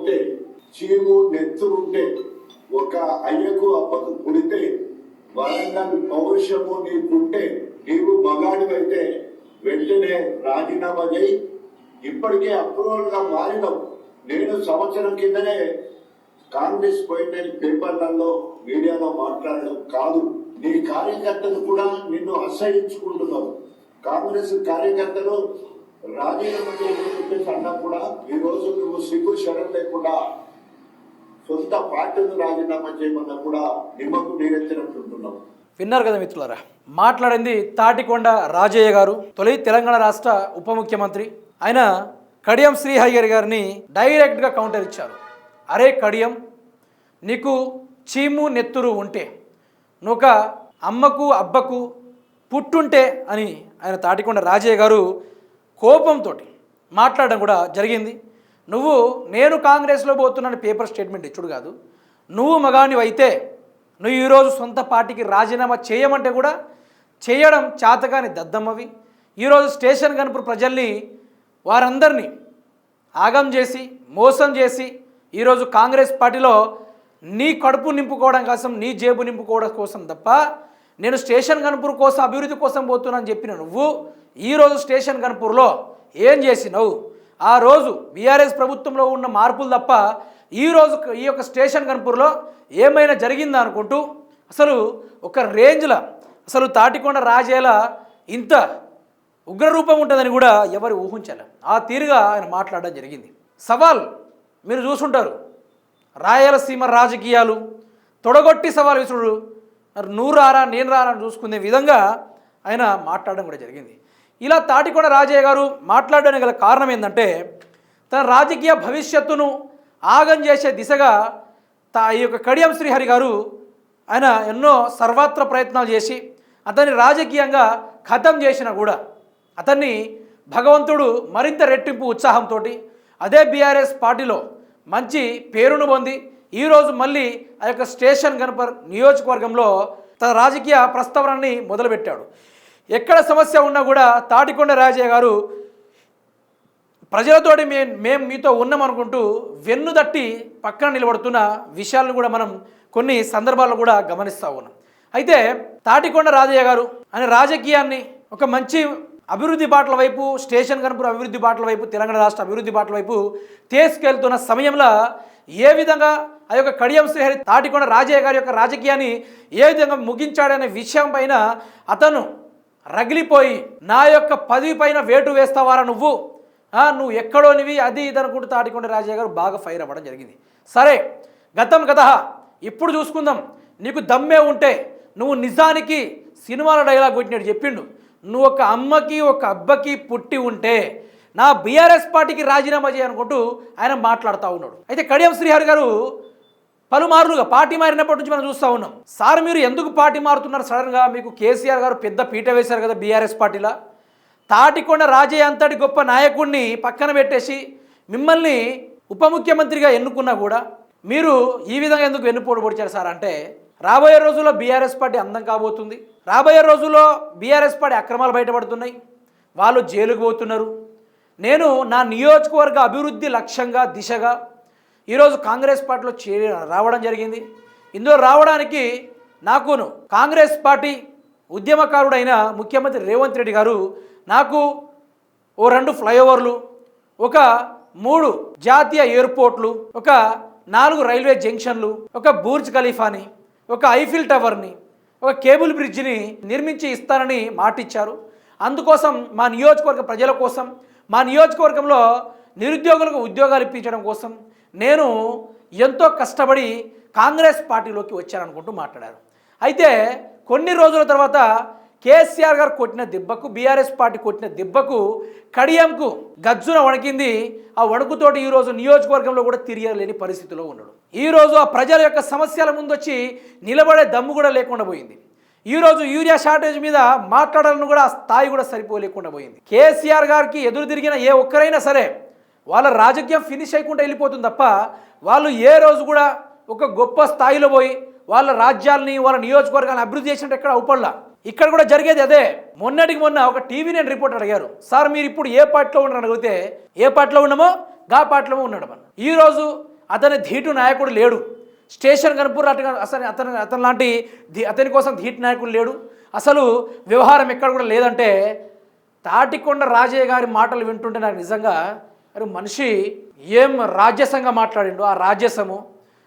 ఉంటే చీము నెత్తురు ఉంటే ఒక అయ్యకు అప్పకు పుడితే వరంగల్ పౌరుషము నీకుంటే నీవు మగాడివైతే వెంటనే రాజీనామా చేయి ఇప్పటికే అప్రూవల్గా మారినావు. నేను సంవత్సరం కిందనే కాంగ్రెస్ పోయిందని పేపర్లలో మీడియాలో మాట్లాడడం కాదు. నీ కార్యకర్తలు కూడా నిన్ను అసహించుకుంటున్నావు. కాంగ్రెస్ కార్యకర్తలు రాజీనామా చేయమని చెప్పేసి అన్నా కూడా ఈ రోజు నువ్వు సిగ్గు శరణ్ లేకుండా సొంత పార్టీని రాజీనామా చేయమన్నా కూడా నిమ్మకు నీరెత్తినట్టుంటున్నావు. విన్నారు కదా మిత్రులారా మాట్లాడింది తాటికొండ రాజయ్య గారు తొలి తెలంగాణ రాష్ట్ర ఉప ముఖ్యమంత్రి. ఆయన కడియం శ్రీహయ్యర్ గారిని డైరెక్ట్గా కౌంటర్ ఇచ్చారు. అరే కడియం నీకు చీము నెత్తురు ఉంటే నువ్వు ఒక అమ్మకు అబ్బకు పుట్టుంటే అని ఆయన తాటికొండ రాజయ్య గారు కోపంతో మాట్లాడడం కూడా జరిగింది. నువ్వు నేను కాంగ్రెస్లో పోతున్నాను పేపర్ స్టేట్మెంట్ ఇచ్చుడు కాదు. నువ్వు మగానివైతే నువ్వు ఈరోజు సొంత పార్టీకి రాజీనామా చేయమంటే కూడా చేయడం చేతగాని దద్దమ్మవి. ఈరోజు స్టేషన్ కనుపు ప్రజల్ని వారందరినీ ఆగం చేసి మోసం చేసి ఈరోజు కాంగ్రెస్ పార్టీలో నీ కడుపు నింపుకోవడం కోసం నీ జేబు నింపుకోవడం కోసం తప్ప నేను స్టేషన్ కనుపూర్ కోసం అభివృద్ధి కోసం పోతున్నాను చెప్పిన నువ్వు ఈరోజు స్టేషన్ కనుపూర్లో ఏం చేసినావు? ఆ రోజు బీఆర్ఎస్ ప్రభుత్వంలో ఉన్న మార్పులు తప్ప ఈరోజు ఈ యొక్క స్టేషన్ కనుపూర్లో ఏమైనా జరిగిందా అనుకుంటూ అసలు ఒక రేంజ్లో అసలు తాటికొండ రాజేల ఇంత ఉగ్రరూపం ఉంటుందని కూడా ఎవరు ఊహించాలి. ఆ తీరుగా ఆయన మాట్లాడడం జరిగింది. సవాల్ మీరు చూసుంటారు. రాయలసీమ రాజకీయాలు తొడగొట్టి సవాల్ విసుడు మరి నువ్వు రారా నేను రారా అని చూసుకునే విధంగా ఆయన మాట్లాడడం కూడా జరిగింది. ఇలా తాటికొండ రాజయ్య గారు మాట్లాడడానికి గల కారణం ఏంటంటే తన రాజకీయ భవిష్యత్తును ఆగం చేసే దిశగా తా ఈ యొక్క కడియం శ్రీహరి గారు ఆయన ఎన్నో సర్వత్ర ప్రయత్నాలు చేసి అతన్ని రాజకీయంగా ఖతం చేసినా కూడా అతన్ని భగవంతుడు మరింత రెట్టింపు ఉత్సాహంతో అదే బీఆర్ఎస్ పార్టీలో మంచి పేరును పొంది ఈరోజు మళ్ళీ ఆ యొక్క స్టేషన్ గణపర్ నియోజకవర్గంలో తన రాజకీయ ప్రస్తావనని మొదలుపెట్టాడు. ఎక్కడ సమస్య ఉన్నా కూడా తాటికొండ రాజయ్య గారు ప్రజలతోటి మే మేము మీతో ఉన్నామనుకుంటూ వెన్ను దట్టి పక్కన నిలబడుతున్న విషయాలను కూడా మనం కొన్ని సందర్భాల్లో కూడా గమనిస్తూ ఉన్నాం. అయితే తాటికొండ రాజయ్య గారు అనే రాజకీయాన్ని ఒక మంచి అభివృద్ధి బాటల వైపు స్టేషన్ కనుపూర్ అభివృద్ధి బాటల వైపు తెలంగాణ రాష్ట్ర అభివృద్ధి బాటల వైపు తీసుకెళ్తున్న సమయంలో ఏ విధంగా ఆ యొక్క కడియం శ్రీహరి తాటికొండ రాజయ్య గారి యొక్క రాజకీయాన్ని ఏ విధంగా ముగించాడనే విషయం పైన అతను రగిలిపోయి నా యొక్క పదవి పైన వేటు వేస్తావారా నువ్వు? నువ్వు ఎక్కడోనివి? అది ఇది అనుకుంటూ తాటికొండ రాజయ్య గారు బాగా ఫైర్ అవ్వడం జరిగింది. సరే గతం గత ఇప్పుడు చూసుకుందాం. నీకు దమ్మే ఉంటే నువ్వు నిజానికి సినిమాల డైలాగ్ కొట్టినట్టు చెప్పిండు. నువ్వు ఒక అమ్మకి ఒక అబ్బకి పుట్టి ఉంటే నా బీఆర్ఎస్ పార్టీకి రాజీనామా చేయనుకుంటూ ఆయన మాట్లాడుతూ ఉన్నాడు. అయితే కడియం శ్రీహరి గారు పలుమార్లుగా పార్టీ మారినప్పటి నుంచి మనం చూస్తూ ఉన్నాం. సార్ మీరు ఎందుకు పార్టీ మారుతున్నారు సడన్గా మీకు కేసీఆర్ గారు పెద్ద పీట వేశారు కదా బీఆర్ఎస్ పార్టీలో. తాటికొండ రాజయ్య అంతటి గొప్ప నాయకుడిని పక్కన పెట్టేసి మిమ్మల్ని ఉప ముఖ్యమంత్రిగా ఎన్నుకున్నా కూడా మీరు ఈ విధంగా ఎందుకు వెన్నుపోటు పొడిచారు సార్ అంటే రాబోయే రోజుల్లో బీఆర్ఎస్ పార్టీ అందం కాబోతుంది. రాబోయే రోజుల్లో బీఆర్ఎస్ పార్టీ అక్రమాలు బయటపడుతున్నాయి. వాళ్ళు జైలుకు పోతున్నారు. నేను నా నియోజకవర్గ అభివృద్ధి లక్ష్యంగా దిశగా ఈరోజు కాంగ్రెస్ పార్టీలో చేరి రావడం జరిగింది. ఇందులో రావడానికి నాకును కాంగ్రెస్ పార్టీ ఉద్యమకారుడైన ముఖ్యమంత్రి రేవంత్ రెడ్డి గారు నాకు ఓ రెండు ఫ్లైఓవర్లు ఒక మూడు జాతీయ ఎయిర్పోర్ట్లు ఒక నాలుగు రైల్వే జంక్షన్లు ఒక బూర్జ్ ఖలీఫాని ఒక ఐఫిల్ టవర్ని ఒక కేబుల్ బ్రిడ్జిని నిర్మించి ఇస్తానని మాటిచ్చారు. అందుకోసం మా నియోజకవర్గ ప్రజల కోసం మా నియోజకవర్గంలో నిరుద్యోగులకు ఉద్యోగాలు ఇప్పించడం కోసం నేను ఎంతో కష్టపడి కాంగ్రెస్ పార్టీలోకి వచ్చాననుకుంటూ మాట్లాడారు. అయితే కొన్ని రోజుల తర్వాత కేసీఆర్ గారు కొట్టిన దెబ్బకు బీఆర్ఎస్ పార్టీ కొట్టిన దెబ్బకు కడియంకు గజ్జున వణికింది. ఆ వణుకుతోటి ఈరోజు నియోజకవర్గంలో కూడా తిరగలేని పరిస్థితిలో ఉన్నాడు. ఈరోజు ఆ ప్రజల యొక్క సమస్యల ముందు వచ్చి నిలబడే దమ్ము కూడా లేకుండా పోయింది. ఈరోజు యూరియా షార్టేజ్ మీద మాట్లాడాలని కూడా ఆ స్థాయి కూడా సరిపోలేకుండా పోయింది. కేసీఆర్ గారికి ఎదురు తిరిగిన ఏ ఒక్కరైనా సరే వాళ్ళ రాజకీయం ఫినిష్ అయ్యకుండా వెళ్ళిపోతుంది తప్ప వాళ్ళు ఏ రోజు కూడా ఒక గొప్ప స్థాయిలో పోయి వాళ్ళ రాజ్యాల్ని వాళ్ళ నియోజకవర్గాన్ని అభివృద్ధి చేసినట్టు ఎక్కడ అవుపడలా. ఇక్కడ కూడా జరిగేది అదే. మొన్నటికి మొన్న ఒక టీవీ నేను రిపోర్ట్ అడిగారు. సార్ మీరు ఇప్పుడు ఏ పార్టీలో ఉన్నారని అడిగితే ఏ పార్టీలో ఉన్నామో గా పార్టీలో ఉన్నాడు మనం ఈరోజు అతని ధీటు నాయకుడు లేడు. స్టేషన్ కనుపూర్ అటు అసలు అతను అతని లాంటి అతని కోసం ధీటు నాయకుడు లేడు. అసలు వ్యవహారం ఎక్కడ కూడా లేదంటే తాటికొండ రాజయ్య గారి మాటలు వింటుంటే నాకు నిజంగా అరే మనిషి ఏం రాజ్యసంగా మాట్లాడిండు ఆ రాజ్యసము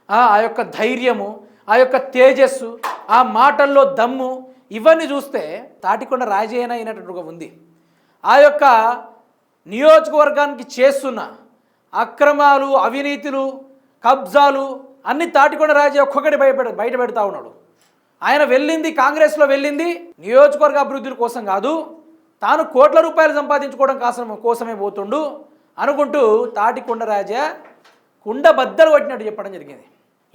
ఆ యొక్క ధైర్యము ఆ యొక్క తేజస్సు ఆ మాటల్లో దమ్ము ఇవన్నీ చూస్తే తాటికొండ రాజయ్యన అయినట్టుగా ఉంది. ఆ యొక్క నియోజకవర్గానికి చేస్తున్న అక్రమాలు అవినీతులు కబ్జాలు అన్ని తాటికొండ రాజయ్య ఒక్కొక్కటి బయట బయట పెడతా ఉన్నాడు. ఆయన వెళ్ళింది కాంగ్రెస్లో వెళ్ళింది నియోజకవర్గ అభివృద్ధి కోసం కాదు తాను కోట్ల రూపాయలు సంపాదించుకోవడం కోసం కోసమే పోతుండు అనుకుంటూ తాటికొండ రాజా కుండ బద్దలు కొట్టినట్టు చెప్పడం జరిగింది.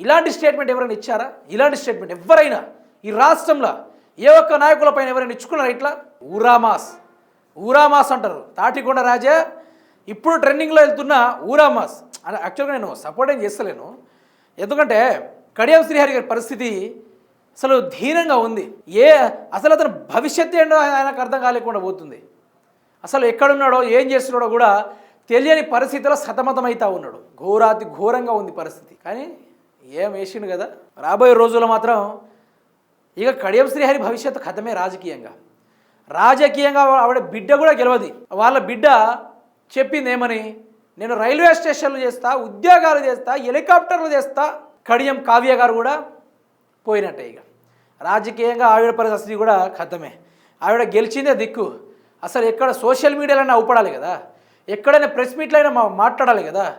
ఇలాంటి స్టేట్మెంట్ ఎవరైనా ఇచ్చారా? ఇలాంటి స్టేట్మెంట్ ఎవరైనా ఈ రాష్ట్రంలో ఏ ఒక్క నాయకుల పైన ఎవరైనా ఇచ్చుకున్నారా ఇట్లా? ఊరామాస్ ఊరామాస్ అంటారు. తాటికొండ రాజా ఇప్పుడు ట్రెండింగ్లో వెళ్తున్న ఊరామాస్ అని యాక్చువల్గా నేను సపోర్ట్ ఏం చేస్తలేను. ఎందుకంటే కడియం శ్రీహరి గారి పరిస్థితి అసలు ధీరంగా ఉంది. ఏ అసలు అతను భవిష్యత్తు ఏంటో ఆయనకు అర్థం కాలేకుండా పోతుంది. అసలు ఎక్కడున్నాడో ఏం చేస్తున్నాడో కూడా తెలియని పరిస్థితిలో సతమతమవుతా ఉన్నాడు. ఘోరాతి ఘోరంగా ఉంది పరిస్థితి. కానీ ఏం వేసిండు కదా? రాబోయే రోజుల్లో మాత్రం ఇక కడియం శ్రీహరి భవిష్యత్తు కథమే రాజకీయంగా. రాజకీయంగా ఆవిడ బిడ్డ కూడా గెలవది. వాళ్ళ బిడ్డ చెప్పింది ఏమని? నేను రైల్వే స్టేషన్లు చేస్తా ఉద్యోగాలు చేస్తా హెలికాప్టర్లు చేస్తా కడియం కావ్య గారు కూడా పోయినట్టే ఇక. రాజకీయంగా ఆవిడ పరిస్థితి కూడా ఖతమే ఆవిడ గెలిచిందే దిక్కు. అసలు ఎక్కడ సోషల్ మీడియాలో అవుపడాలి కదా? ఎక్కడైనా ప్రెస్ మీట్లో అయినా మా- మాట్లాడాలి కదా.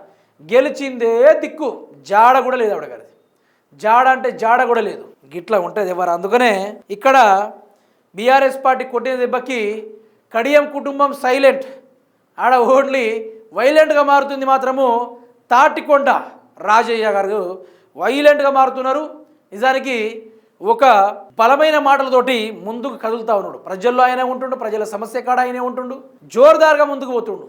గెలిచిందే దిక్కు. జాడ కూడా లేదు ఆవిడ గారిది. జాడ అంటే జాడ కూడా లేదు. గిట్లా ఉంటుంది ఎవరు? అందుకనే ఇక్కడ బీఆర్ఎస్ పార్టీ కొట్టిన దెబ్బకి కడియం కుటుంబం సైలెంట్. ఆడ ఓన్లీ వైలెంట్గా మారుతుంది మాత్రము తాటికొండ రాజయ్య గారు వైలెంట్గా మారుతున్నారు. నిజానికి ఒక బలమైన మాటలతోటి ముందుకు కదులుతా ఉన్నాడు. ప్రజల్లో ఆయనే ఉంటుండు ప్రజల సమస్య కాడ ఆయనే ఉంటుండు. జోరుదారుగా ముందుకు పోతుండు.